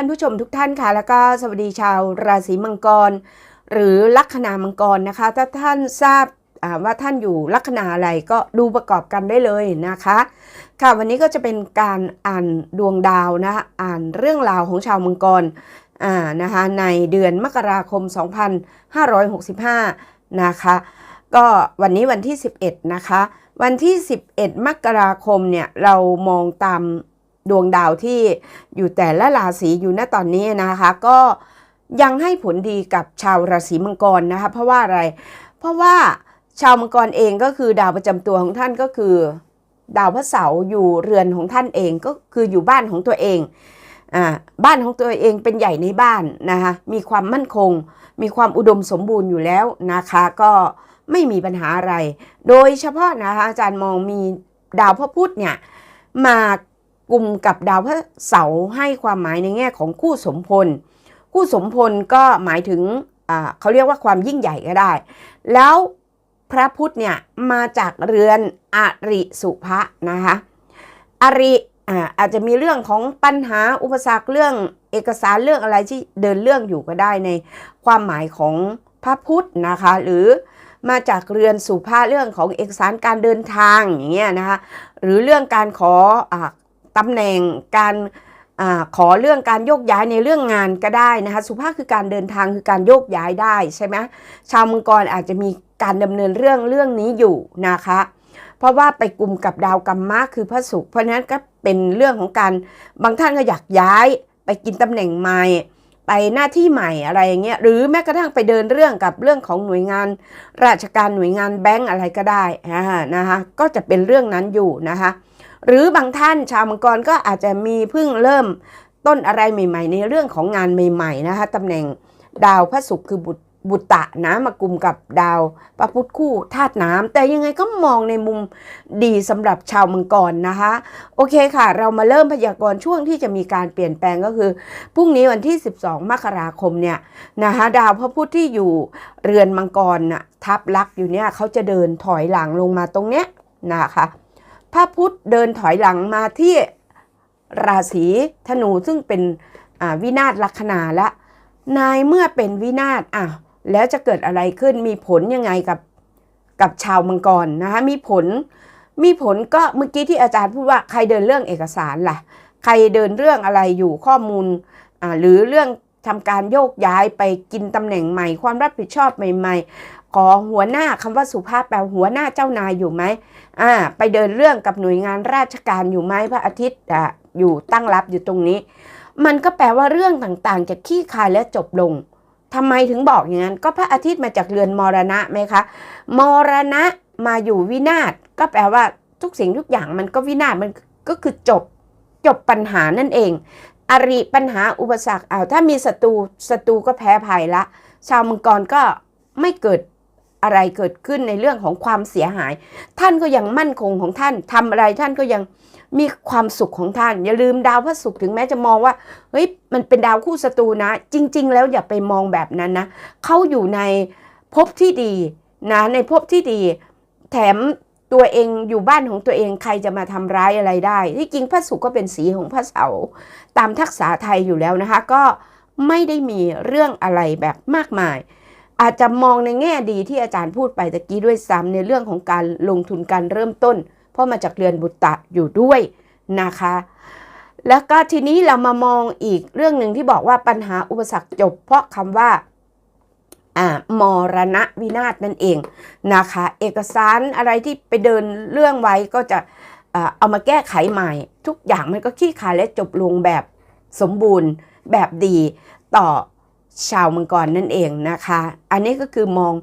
ท่านผู้ชมทุกท่านค่ะแล้วก็สวัสดีชาวราศีมังกร หรือลัคนามังกรนะคะ ถ้าท่านทราบว่าท่านอยู่ลัคนาอะไรก็ดูประกอบกันได้เลยนะคะ ค่ะวันนี้ก็จะเป็นการอ่านดวงดาวนะคะอ่านเรื่องราวของชาวมังกรอ่านะคะในเดือนมกราคม 2565 นะคะก็วันนี้วันที่ 11 นะคะ วันที่ 11 มกราคมเนี่ยเรามองตาม ดวงดาวที่อยู่แต่ละราศีอยู่ณตอนนี้นะคะ ก็ยังให้ผลดีกับชาวราศีมังกรนะคะ เพราะว่าอะไร เพราะว่าชาวมังกรเองก็คือดาวประจำตัวของท่านก็คือ ดาวพระเสาร์อยู่เรือนของท่านเองก็คืออยู่บ้านของตัวเองอ่าบ้านของตัวเองเป็นใหญ่ในบ้านนะคะมีความมั่นคง มีความอุดมสมบูรณ์อยู่แล้วนะคะ ก็ไม่มีปัญหาอะไร โดยเฉพาะนะคะอาจารย์มองมีดาวพระพุธเนี่ยมา กลุ่มกับดาวพระเสาร์ให้ความหมายในแง่ของคู่สมพล คู่สมพลก็หมายถึงเขาเรียกว่าความยิ่งใหญ่ก็ได้ แล้วพระพุธเนี่ยมาจากเรือนอริสุภะนะคะอริอาจจะมีเรื่องของปัญหาอุปสรรคเรื่องเอกสารเรื่องอะไรที่เดินเรื่องอยู่ก็ได้ในความหมายของพระพุธนะคะ หรือมาจากเรือนสุภาเรื่องของเอกสารการเดินทางอย่างเงี้ยนะคะหรือเรื่องการขออ ตำแหน่งการอขอเรื่องการโยกย้ายในเรื่องงานก็ได้นะคะ สุภาพคือการเดินทางคือการโยกย้ายได้ใช่ไหมชาวมังกรอาจจะมีการดำเนินเรื่องเรื่องนี้อยู่นะคะ เพราะว่าไปกลุ่มกับดาวกรรมะคือพระศุกร์เพราะฉะนั้นก็เป็นเรื่องของการบางท่านก็อยากย้าย ไปกินตำแหน่งใหม่ไปหน้าที่ใหม่อะไรอย่างเงี้ยหรือแม้กระทั่งไปเดินเรื่องกับเรื่องของหน่วยงาน ราชการหน่วยงานแบงก์อะไรก็ได้นะคะก็จะเป็นเรื่องนั้นอยู่นะคะ หรือบางท่านชาวมังกรก็อาจจะมีเพิ่งเริ่มต้นอะไรใหม่ ๆ ในเรื่องของงานใหม่ ๆ นะคะตำแหน่งดาวพระศุกร์คือบุตรบุตตะนะมากลุ่มกับดาวพระพุธคู่ธาตุน้ำแต่ยังไงก็มองในมุมดีสำหรับชาวมังกรนะคะ โอเคค่ะ เรามาเริ่มพยากรณ์ช่วงที่จะมีการเปลี่ยนแปลงก็คือพรุ่งนี้วันที่ 12 มกราคมเนี่ยนะคะดาวพระพุธที่อยู่เรือนมังกรน่ะทับลักษณ์อยู่เนี่ยเขาจะเดินถอยหลังลงมาตรงเนี้ยนะคะ พระพุธเดินถอยหลังมาที่ราศีธนูซึ่งเป็นวินาศลัคนาละ นายเมื่อเป็นวินาศอะแล้วจะเกิดอะไรขึ้นมีผลยังไงกับกับชาวมังกรนะคะมีผลมีผลก็เมื่อกี้ที่อาจารย์พูดว่าใครเดินเรื่องเอกสารล่ะ ใครเดินเรื่องอะไรอยู่ข้อมูลอ่าหรือเรื่องทำการโยกย้ายไปกินตำแหน่งใหม่ ความรับผิดชอบใหม่ๆ ขอหัวหน้าคำว่าสุภาพแปลหัวหน้าเจ้านายอยู่ไหมอ่า ไปเดินเรื่องกับหน่วยงานราชการอยู่ไหมพระอาทิตย์อะอยู่ตั้งรับอยู่ตรงนี้ มันก็แปลว่าเรื่องต่างๆ จะขี้คายและจบลงทำไมถึงบอกอย่างนั้น ก็พระอาทิตย์มาจากเรือนมรณะไหมคะ มรณะมาอยู่วินาศก็แปลว่าทุกสิ่งทุกอย่างมันก็วินาศมันก็คือจบจบปัญหานั่นเอง อริปัญหาอุปสรรคอ้าวถ้ามีศัตรูศัตรูก็แพ้ภัยละ ชาวมังกรก็ไม่เกิด อะไรเกิดขึ้นในเรื่องของความเสียหาย ท่านก็ยังมั่นคงของท่านทำอะไรท่านก็ยังมีความสุขของท่าน อย่าลืมดาวพระศุกร์ถึงแม้จะมองว่าเฮ้ยมันเป็นดาวคู่ศัตรูนะ จริง ๆ แล้วอย่าไปมองแบบนั้นนะเขาอยู่ในภพที่ดีนะในภพที่ดี แถมตัวเองอยู่บ้านของตัวเองใครจะมาทำร้ายอะไรได้ ที่จริงพระศุกร์ก็เป็นสีของพระเสาตามทักษะไทยอยู่แล้วนะคะ ก็ไม่ได้มีเรื่องอะไรแบบมากมาย อาจจะมองในแง่ดีที่อาจารย์พูดไปตะกี้ด้วยซ้ำในเรื่องของการลงทุนการเริ่มต้น เพราะมาจากเรือนบุตตะอยู่ด้วยนะคะ แล้วก็ทีนี้เรามามองอีกเรื่องหนึ่งที่บอกว่าปัญหาอุปสรรคจบ เพราะคำว่ามรณะวินาศนั่นเองนะคะ เอกสารอะไรที่ไปเดินเรื่องไว้ก็จะอ่าเอามาแก้ไขใหม่ ทุกอย่างมันก็ขี้ขายและจบลงแบบสมบูรณ์แบบดีต่อ ชาวมังกรนั่นเองนะคะ อันนี้ก็คือมอง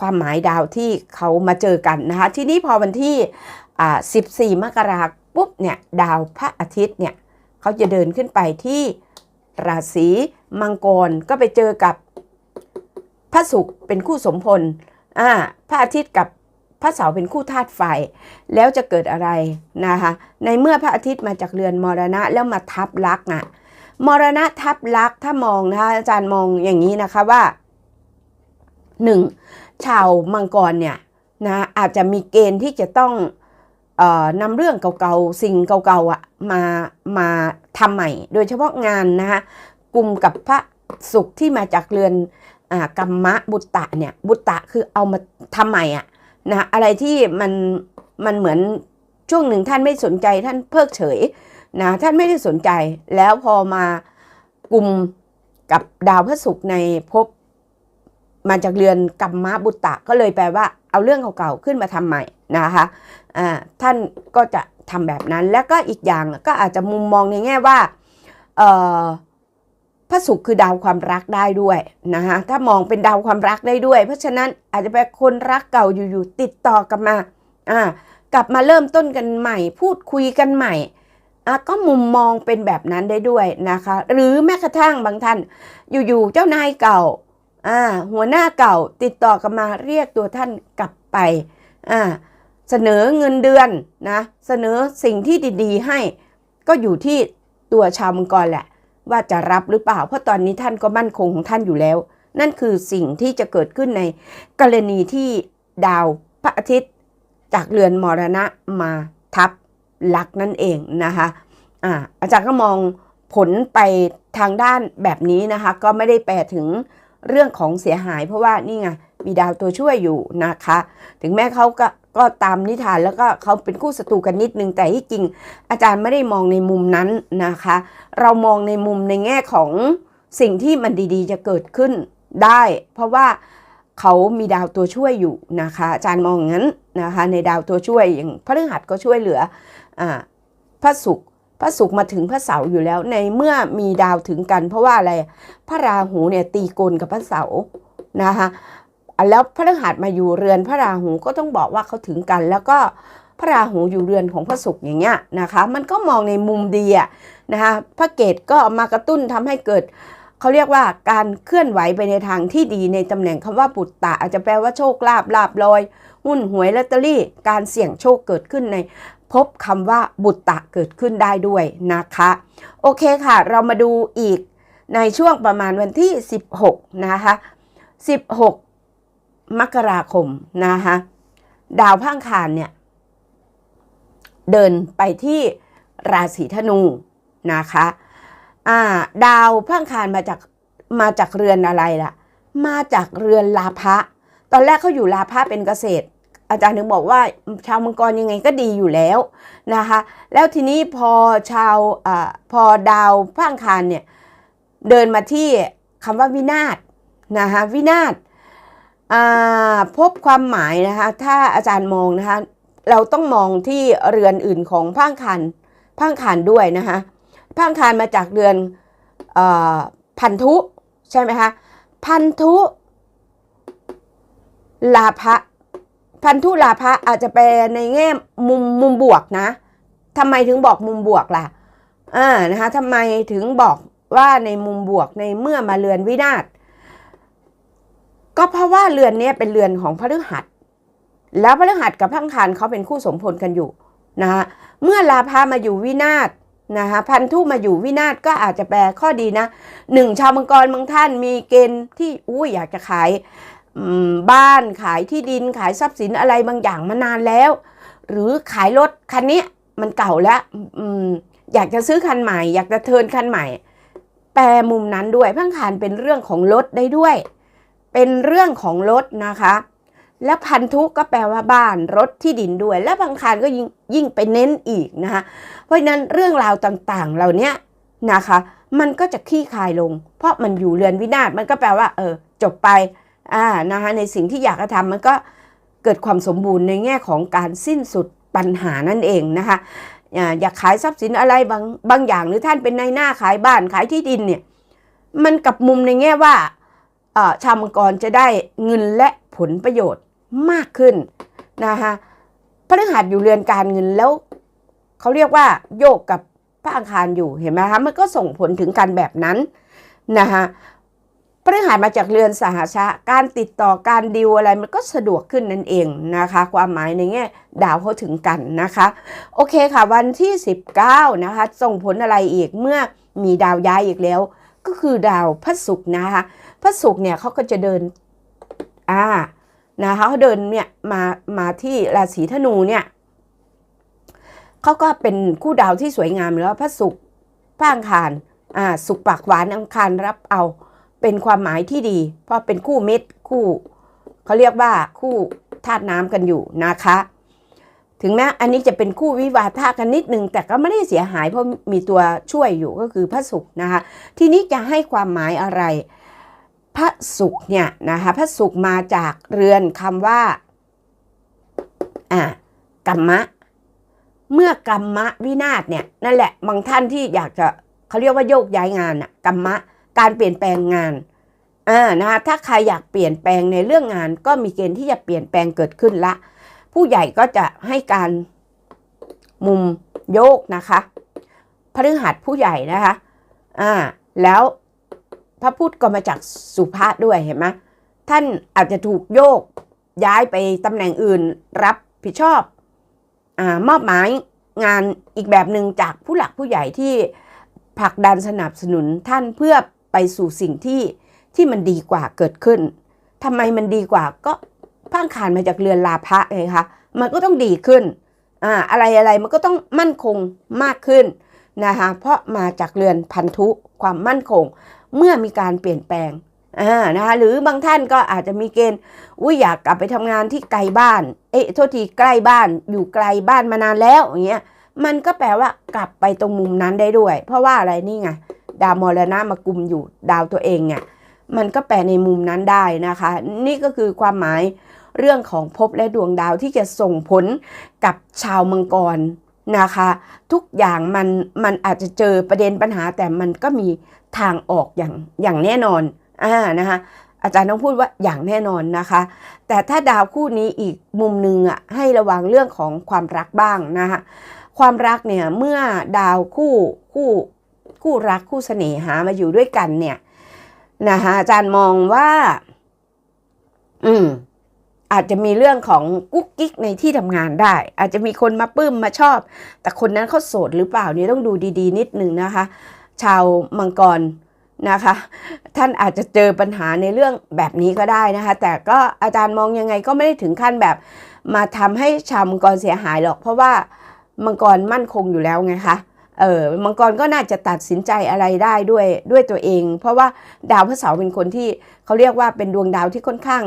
ความหมายดาวที่เขามาเจอกันนะคะ ทีนี้พอวันที่ 14 มกราคมปุ๊บเนี่ยดาวพระอาทิตย์เนี่ยเขาจะเดินขึ้นไปที่ราศีมังกรก็ไปเจอกับพระศุกร์เป็นคู่สมพลอ่าพระอาทิตย์กับพระเสาร์เป็นคู่ธาตุไฟ แล้วจะเกิดอะไรนะคะในเมื่อพระอาทิตย์มาจากเรือนมรณะแล้วมาทับลักษณ์อะ มรณะทับลักษ์ถ้ามองนะคะอาจารย์มองอย่างนี้นะคะว่าหนึ่งชาวมังกรเนี่ยนะอาจจะมีเกณฑ์ที่จะต้องเออนำเรื่องเก่าๆสิ่งเก่าๆอะมามาทำใหม่ โดยเฉพาะงานนะคะกลุ่มกับพระศุกร์ที่มาจากเรือนอกัมมะบุตตะเนี่ยบุตตะคือเอามาทำใหม่อะนะอะไรที่มันมันเหมือนช่วงหนึ่งท่านไม่สนใจท่านเพิกเฉย นะท่านไม่ได้สนใจแล้วพอมากลุ่มกับดาวพระศุกร์ในภพมาจากเรือนกัมมะบุตตะก็เลยแปลว่าเอาเรื่องเก่าๆขึ้นมาทำใหม่นะคะอ่าท่านก็จะทำแบบนั้นแล้วก็อีกอย่างก็อาจจะมุมมองในแง่ว่าพระศุกร์คือดาวความรักได้ด้วยนะคะถ้ามองเป็นดาวความรักได้ด้วย เพราะฉะนั้นอาจจะเป็นคนรักเก่าอยู่ๆติดต่อกลับมาอ่ากลับมาเริ่มต้นกันใหม่ พูดคุยกันใหม่ ก็มุมมองเป็นแบบนั้นได้ด้วยนะคะ หรือแม้กระทั่งบางท่าน อยู่ๆเจ้านายเก่าอ่าหัวหน้าเก่าติดต่อกลับมาเรียกตัวท่านกลับไปอ่าเสนอเงินเดือนนะเสนอสิ่งที่ดีๆ ให้ ก็อยู่ที่ตัวชาวมังกรแหละ ว่าจะรับหรือเปล่า เพราะตอนนี้ท่านก็มั่นคงของท่านอยู่แล้ว นั่นคือสิ่งที่จะเกิดขึ้นในกรณีที่ดาวพระอาทิตย์ จากเรือนมรณะมาทับ ลักนั่นเองนะคะอ่าอาจารย์ก็มองผลไปทางด้านแบบนี้นะคะ ก็ไม่ได้แปลถึงเรื่องของเสียหาย เพราะว่านี่ไงมีดาวตัวช่วยอยู่นะคะ ถึงแม้เขาก็ก็ตามนิทานแล้วก็เขาเป็นคู่ศัตรูกันนิดนึงแต่ที่จริง อาจารย์ไม่ได้มองในมุมนั้นนะคะ เรามองในมุมในแง่ของสิ่งที่มันดีๆ จะเกิดขึ้นได้ เพราะว่าเขามีดาวตัวช่วยอยู่นะคะ อาจารย์มองงั้นนะคะ ในดาวตัวช่วยอย่างพฤหัสก็ช่วยเหลือ พระศุกร์พระศุกร์มาถึงพระเสาร์อยู่แล้ว ในเมื่อมีดาวถึงกัน เพราะว่าอะไรพระราหูเนี่ยตีกลกับพระเสาร์นะคะอะแล้วพระฤหัสมาอยู่เรือนพระราหูก็ต้องบอกว่าเขาถึงกัน แล้วก็พระราหูอยู่เรือนของพระศุกร์อย่างเงี้ยนะคะ มันก็มองในมุมดีอะนะคะพระเกตก็มากระตุ้นทำให้เกิดเขาเรียกว่าการเคลื่อนไหวไปในทางที่ดีในตำแหน่งคำว่าปุตตะอาจจะแปลว่าโชคลาภลาบลอย หุ้นหวยลอตเตอรี่ การเสี่ยงโชคเกิดขึ้นใน พบคำว่าบุตตะเกิดขึ้นได้ด้วยนะคะ โอเคค่ะ เรามาดูอีกในช่วงประมาณวันที่ 16 นะคะ 16 มกราคมนะคะดาวพังคารเนี่ย เดินไปที่ราศีธนูนะคะอ่าดาวพังคารมาจากมาจากเรือนอะไรล่ะ มาจากเรือนลาภะตอนแรกเขาอยู่ลาภะเป็นเกษตร อาจารย์ถึงบอกว่าชาวมังกรยังไงก็ดีอยู่แล้วนะคะ แล้วทีนี้พอชาวอพอดาวพระอังคารเนี่ยเดินมาที่คำว่าวินาศนะคะวินาศพบความหมายนะคะถ้าอาจารย์มองนะคะเราต้องมองที่เรือนอื่นของพังคารพระอังคารด้วยนะคะพังคารมาจากเรือนอพันธุใช่ไหมคะพันธุลาภะ พันธุลาภะอาจจะแปลในแง่มุมมุมบวกนะทำไมถึงบอกมุมบวกล่ะอ่านะคะทำไมถึงบอกว่าในมุมบวกในเมื่อมาเรือนวินาศก็เพราะว่าเรือนเนี้ยเป็นเรือนของพฤหัส แล้วพฤหัสกับพระอังคารเขาเป็นคู่สมพลกันอยู่นะคะเมื่อลาภามาอยู่วินาศนะคะพันธุมาอยู่วินาศก็อาจจะแปลข้อดีนะหนึ่งชาวมังกรบางท่านมีเกณฑ์ที่อุ้อยากจะขาย บ้านขายที่ดินขายทรัพย์สินอะไรบางอย่างมานานแล้ว หรือขายรถคันนี้มันเก่าแล้วออยากจะซื้อคันใหม่ อยากจะเทินคันใหม่ แปลมุมนั้นด้วยพังคารเป็นเรื่องของรถได้ด้วย เป็นเรื่องของรถนะคะ และพันธุก็แปลว่าบ้านรถที่ดินด้วย และบางคารก็ยิ่งยิ่งไปเน้นอีกนะคะเพราะนั้นเรื่องราวต่างๆ เหล่านี้นะคะ มันก็จะคลี่คายลง เพราะมันอยู่เรือนวินาศมันก็แปลว่า เออ จบไป อ่านะคะในสิ่งที่อยากจะทำมันก็เกิดความสมบูรณ์ในแง่ของการสิ้นสุดปัญหานั่นเองนะคะอยากขายทรัพย์สินอะไรบางบางอย่างหรือท่านเป็นนายหน้าขายบ้านขายที่ดินเนี่ยมันกับมุมในแง่ว่าชาวมังกรจะได้เงินและผลประโยชน์มากขึ้นนะคะพฤหัสอยู่เรือนการเงินแล้วเขาเรียกว่าโยกกับพระอังคารอยู่เห็นไหมคะมันก็ส่งผลถึงกันแบบนั้นนะคะ พฤหัสมาจากเรือนสหชะ การติดต่อการดิวอะไรมันก็สะดวกขึ้นนั่นเองนะคะ ความหมายในแง่ดาวเขาถึงกันนะคะ โอเคค่ะ วันที่ 19 นะคะ ส่งผลอะไรอีกเมื่อมีดาวย้ายอีกแล้ว ก็คือดาวพระศุกร์นะคะพระศุกร์เนี่ยเขาก็จะเดินอ่านะคะเขาเดินเนี่ยมามาที่ราศีธนูเนี่ยเขาก็เป็นคู่ดาวที่สวยงามแล้วพระศุกร์พระอังคารอ่าสุขปากหวานอังคารรับเอา เป็นความหมายที่ดี เพราะเป็นคู่มิตรคู่เขาเรียกว่าคู่ธาตุน้ำกันอยู่นะคะ ถึงแม้อันนี้จะเป็นคู่วิวาทะกันนิดนึง แต่ก็ไม่ได้เสียหายเพราะมีตัวช่วยอยู่ก็คือพระศุกร์นะคะ ทีนี้จะให้ความหมายอะไร พระศุกร์เนี่ยนะคะพระศุกร์มาจากเรือนคำว่าอ่ากรรมะ เมื่อกรรมะวินาศเนี่ยนั่นแหละบางท่านที่อยากจะเขาเรียกว่าโยกย้ายงานอะกรรมะ การเปลี่ยนแปลงงานอ่านะคะถ้าใครอยากเปลี่ยนแปลงในเรื่องงาน ก็มีเกณฑ์ที่จะเปลี่ยนแปลงเกิดขึ้นละ ผู้ใหญ่ก็จะให้การมุมโยกนะคะพฤหัสผู้ใหญ่นะคะอ่าแล้วพระพุทธก็มาจากสุภาษด้วยเห็นไหมท่านอาจจะถูกโยกย้ายไปตำแหน่งอื่นรับผิดชอบอ่ามอบหมายงานอีกแบบหนึ่งจากผู้หลักผู้ใหญ่ที่ผลักดันสนับสนุนท่านเพื่อ ไปสู่สิ่งที่ที่มันดีกว่าเกิดขึ้นทำไมมันดีกว่าก็พังขานมาจากเรือนลาภะไงคะมันก็ต้องดีขึ้นอ่าอะไรอะไรมันก็ต้องมั่นคงมากขึ้นนะคะเพราะมาจากเรือนพันธุความมั่นคง เมื่อมีการเปลี่ยนแปลงอ่านะคะหรือบางท่านก็อาจจะมีเกณฑ์อุ้ยอยากกลับไปทำงานที่ไกลบ้าน เอ๊ะโทษทีใกล้บ้านอยู่ไกลบ้านมานานแล้วอย่างเงี้ยมันก็แปลว่ากลับไปตรงมุมนั้นได้ด้วย เพราะว่าอะไรนี่ไง ดาวมรณะมากุมอยู่ดาวตัวเองเนี่ยมันก็แปลในมุมนั้นได้นะคะ นี่ก็คือความหมายเรื่องของภพและดวงดาวที่จะส่งผลกับชาวมังกรนะคะ ทุกอย่างมันมันอาจจะเจอประเด็นปัญหาแต่มันก็มีทางออกอย่างอย่างแน่นอนอ่านะคะอาจารย์ต้องพูดว่าอย่างแน่นอนนะคะ แต่ถ้าดาวคู่นี้อีกมุมหนึ่งอะให้ระวังเรื่องของความรักบ้างนะคะความรักเนี่ยเมื่อดาวคู่คู่ คู่รักคู่เสน่หามาอยู่ด้วยกันเนี่ยนะคะอาจารย์มองว่า อืม อาจจะมีเรื่องของกุ๊กกิ๊กในที่ทำงานได้ อาจจะมีคนมาปลื้มมาชอบ แต่คนนั้นเขาโสดหรือเปล่านี่ต้องดูดีๆ นิดนึงนะคะ ชาวมังกรนะคะ ท่านอาจจะเจอปัญหาในเรื่องแบบนี้ก็ได้นะคะ แต่ก็อาจารย์มองยังไงก็ไม่ได้ถึงขั้นแบบมาทำให้ชาวมังกรเสียหายหรอก เพราะว่ามังกรมั่นคงอยู่แล้วไงคะ เออมังกรก็น่าจะตัดสินใจอะไรได้ด้วยด้วยตัวเอง เพราะว่าดาวพระเสาร์เป็นคนที่เขาเรียกว่าเป็นดวงดาวที่ค่อนข้าง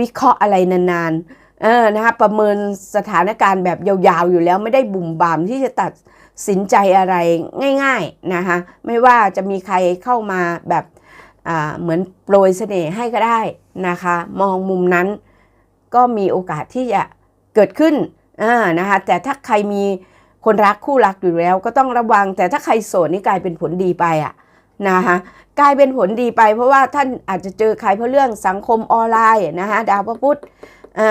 วิเคราะห์อะไรนานๆเออนะคะประเมินสถานการณ์แบบยาวๆอยู่แล้วไม่ได้บุ่มบามที่จะตัดสินใจอะไรง่ายๆนะคะไม่ว่าจะมีใครเข้ามาแบบอ่าเหมือนโปรยเสน่ห์ให้ก็ได้นะคะ มองมุมนั้นก็มีโอกาสที่จะเกิดขึ้นอ่านะคะแต่ถ้าใครมี คนรักคู่รักอยู่แล้วก็ต้องระวัง แต่ถ้าใครโสดนี่กลายเป็นผลดีไปอะนะคะกลายเป็นผลดีไป เพราะว่าท่านอาจจะเจอใครเพราะเรื่องสังคมออนไลน์นะคะดาวพระพุธอ่า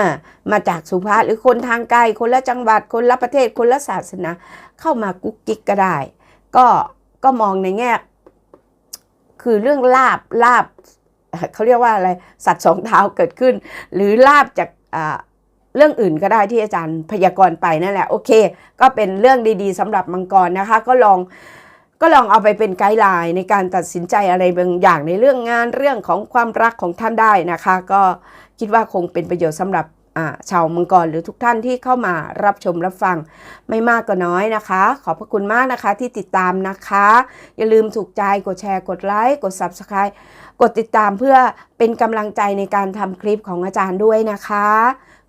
มาจากสุภาษหรือคนทางไกลคนละจังหวัดคนละประเทศคนละศาสนา เข้ามากุ๊กกิ๊กก็ได้ ก็ก็มองในแง่คือเรื่องลาบลาบเขาเรียกว่าอะไรสัตว์สองเท้าเกิดขึ้น หรือลาบจากอ่า เรื่องอื่นก็ได้ที่อาจารย์พยากรณ์ไปนั่นแหละโอเค ก็เป็นเรื่องดีๆสำหรับมังกรนะคะ ก็ลองก็ลองเอาไปเป็นไกด์ไลน์ในการตัดสินใจอะไรบางอย่างในเรื่องงานเรื่องของความรักของท่านได้นะคะ ก็คิดว่าคงเป็นประโยชน์สำหรับชาวมังกรหรือทุกท่านที่เข้ามารับชมรับฟังไม่มากก็น้อยนะคะ ขอบพระคุณมากนะคะที่ติดตามนะคะ อย่าลืมถูกใจกดแชร์กดไลค์กด Subscribe กดติดตามเพื่อเป็นกำลังใจในการทำคลิปของอาจารย์ด้วยนะคะ